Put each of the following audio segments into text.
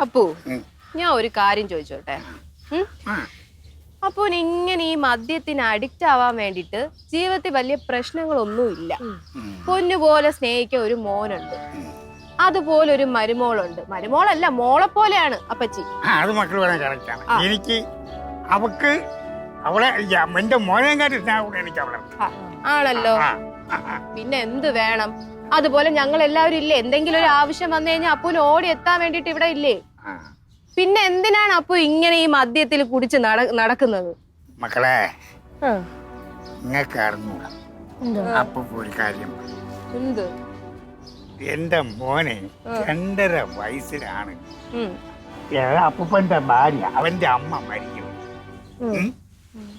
അപ്പു ഞാൻ ഒരു കാര്യം ചോദിച്ചോട്ടെ? ഉം? ഇങ്ങനെ ഈ മദ്യത്തിന് അഡിക്റ്റ് ആവാൻ വേണ്ടിട്ട് ജീവിതത്തിൽ വലിയ പ്രശ്നങ്ങളൊന്നുമില്ല. പൊന്നുപോലെ സ്നേഹിക്കാൻ ഒരു മോനുണ്ട്. അതുപോലെ ഒരു മരുമോളുണ്ട്. മരുമോളല്ല മോളെ പോലെയാണ് അപ്പച്ചി. ആ അത് മക്കൾ കറക്റ്റാണ് എനിക്ക് അവക്ക് അവളെ എന്റെ മോനെ എനിക്ക് അവളെ ആണല്ലോ. പിന്നെ എന്ത് വേണം? അതുപോലെ ഞങ്ങൾ എല്ലാവരും ഇല്ലേ? എന്തെങ്കിലും ഒരു ആവശ്യം വന്നു കഴിഞ്ഞാൽ അപ്പു ഓടി എത്താൻ വേണ്ടിട്ട് ഇവിടെ ഇല്ലേ? ആ. പിന്നെ എന്തിനാണ് അപ്പു ഇങ്ങനെ ഈ മദ്യത്തിൽ കുടിച്ച് നട- നടക്കുന്നത്? മക്കളെ ആ, നിങ്ങൾക്ക് അറിഞ്ഞൂടാ. എന്താ? അപ്പൊ ഒരു കാര്യം എന്ത്? എന്റെ മോനെ രണ്ടര വയസ്സിലാണ്. അപ്പൂപ്പന്റെ ഭാര്യ അവന്റെ അമ്മ മരിക്കും. ഉം?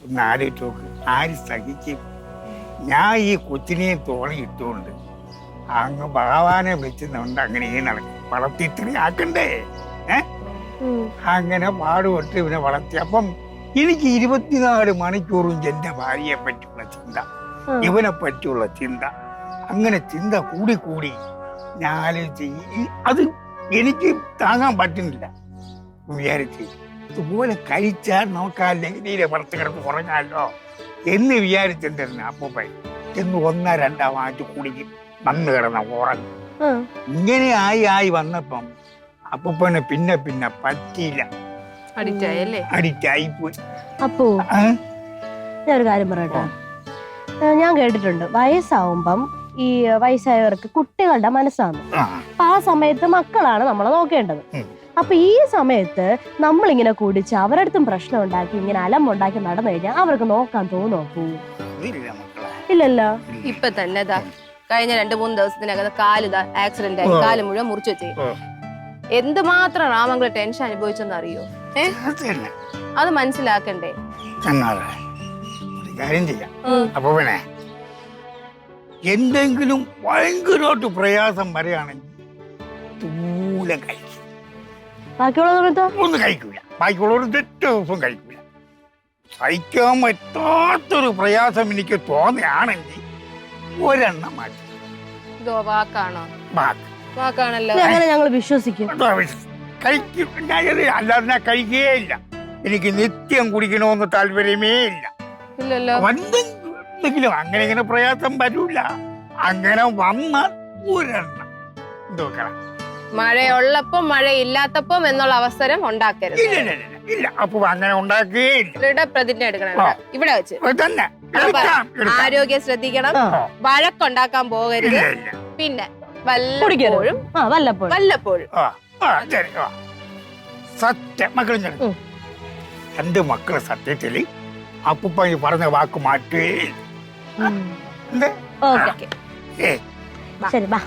ഒന്ന് ആലോചിച്ച് നോക്ക്. ആര് സഹിക്കും? ഞാൻ ഈ കൊച്ചിനെയും തോണി ഇട്ടുകൊണ്ട് അങ്ങ് ഭഗവാനെ വെച്ചുകൊണ്ട് അങ്ങനെ ഈ നടക്കും വളർത്തി ഇത്രയും ആക്കണ്ടേ. അങ്ങനെ പാടുപെട്ട് ഇവനെ വളർത്തി അപ്പം എനിക്ക് ഇരുപത്തിനാല് മണിക്കൂറും എന്റെ ഭാര്യയെ പറ്റിയുള്ള ചിന്ത ഇവനെ പറ്റിയുള്ള ചിന്ത അങ്ങനെ ചിന്ത കൂടി കൂടി ഞാൻ അത് എനിക്ക് താങ്ങാൻ പറ്റുന്നില്ല. വിചാരിച്ച് ഇതുപോലെ കഴിച്ചാൽ നമുക്ക് ആ ലഹരിയിലെ പുറത്ത് കിടന്ന് കുറഞ്ഞാലോ? എന്ന് വിചാരിച്ചിട്ടുണ്ടായിരുന്നു അപ്പൂപ്പൻ? എന്ന് ഒന്നോ രണ്ടോ വാങ്ങിച്ച് കുടിക്കും. വന്ന് കിടന്ന ഉറങ്ങും. ഇങ്ങനെ ആയി ആയി വന്നപ്പം അപ്പൂപ്പനെ പിന്നെ പിന്നെ പറ്റിയില്ല. അഡിക്റ്റ് പോയി അപ്പു? ഞാൻ ഒരു കാര്യം പറയട്ടെ. ഞാൻ കേട്ടിട്ടുണ്ട്. വയസ്സാവുമ്പം ഈ വയസ്സായവർക്ക് കുട്ടികളുടെ മനസ്സാണ്. ആ. അപ്പൊ ആ സമയത്ത് മക്കളാണ് നമ്മളെ നോക്കേണ്ടത്. അപ്പൊ ഈ സമയത്ത് നമ്മളിങ്ങനെ കുടിച്ച് അവരടുത്തും പ്രശ്നം ഉണ്ടാക്കി ഇങ്ങനെ അലമുണ്ടാക്കി നടന്നു കഴിഞ്ഞാൽ അവർക്ക് നോക്കാൻ തോന്നോ ഇല്ലല്ലോ? ഇപ്പൊ തന്നെ കഴിഞ്ഞ രണ്ട് മൂന്ന് ദിവസത്തിനകത്ത് കാൽ ഇതാ ആക്സിഡന്റ് ആയി. കാൽ മുഴുവൻ മുറിച്ചു വെച്ചേ. എന്ത് എന്തുമാത്രം രാമങ്ങൾ ടെൻഷൻ അനുഭവിച്ചെന്ന് അറിയോ അത് മനസ്സിലാക്കണ്ടേ? കാര്യം ചെയ്യാം. അപ്പൊ പിന്നെ എന്തെങ്കിലും ഭയങ്കരമായിട്ട് പ്രയാസം വരികയാണെങ്കിൽ തൂലം കഴിക്കും. ഒന്നും കഴിക്കൂല. ബാക്കിയുള്ളവർ തെറ്റ് ദിവസം കഴിക്കൂല. സഹിക്കാൻ പറ്റാത്തൊരു പ്രയാസം എനിക്ക് തോന്നുകയാണെങ്കിൽ ഒരെണ്ണം മാറ്റി ഇതോ വാക്കാണോ? വാക്കാണല്ലോ. അങ്ങനെ ഞങ്ങൾ വിശ്വസിക്കും. കഴിക്കും. അല്ലാതെ ഞാൻ കഴിക്കുകയേ ഇല്ല. എനിക്ക് നിത്യം കുടിക്കണമെന്ന് താല്പര്യമേ ഇല്ല. ഇല്ലല്ലോ. എന്തെങ്കിലും അങ്ങനെ ഇങ്ങനെ പ്രയാസം വരൂല. അങ്ങനെ വന്ന ഒരെണ്ണം. നോക്കണം മഴയുള്ളപ്പം മഴയില്ലാത്തപ്പം എന്നുള്ള അവസരം ഉണ്ടാക്കരുത്. ഇല്ല അപ്പൊ അങ്ങനെ ഉണ്ടാക്കുകയേ ഇല്ല. എടുക്കണം ഇവിടെ. വെച്ച്. തന്നെ. ആരോഗ്യം ശ്രദ്ധിക്കണം. വഴക്കുണ്ടാക്കാൻ പോകരുത്. പിന്നെ വല്ലപ്പോഴും ആ വല്ലപ്പോഴും. വല്ലപ്പോഴും. ആ ആ ശരി ആ. സത്യം മക്കളും ഞാൻ. രണ്ട് മക്കളെ സത്യത്തിൽ അപ്പൂപ്പ ഈ പറഞ്ഞ വാക്ക് മാറ്റേ. എന്ത്? ഓക്കെ ഏ. ശരി വാ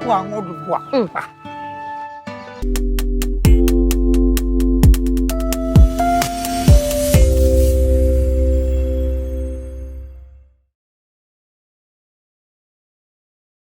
പോവാ അങ്ങോട്ട് പോവാ ഉം. വാ.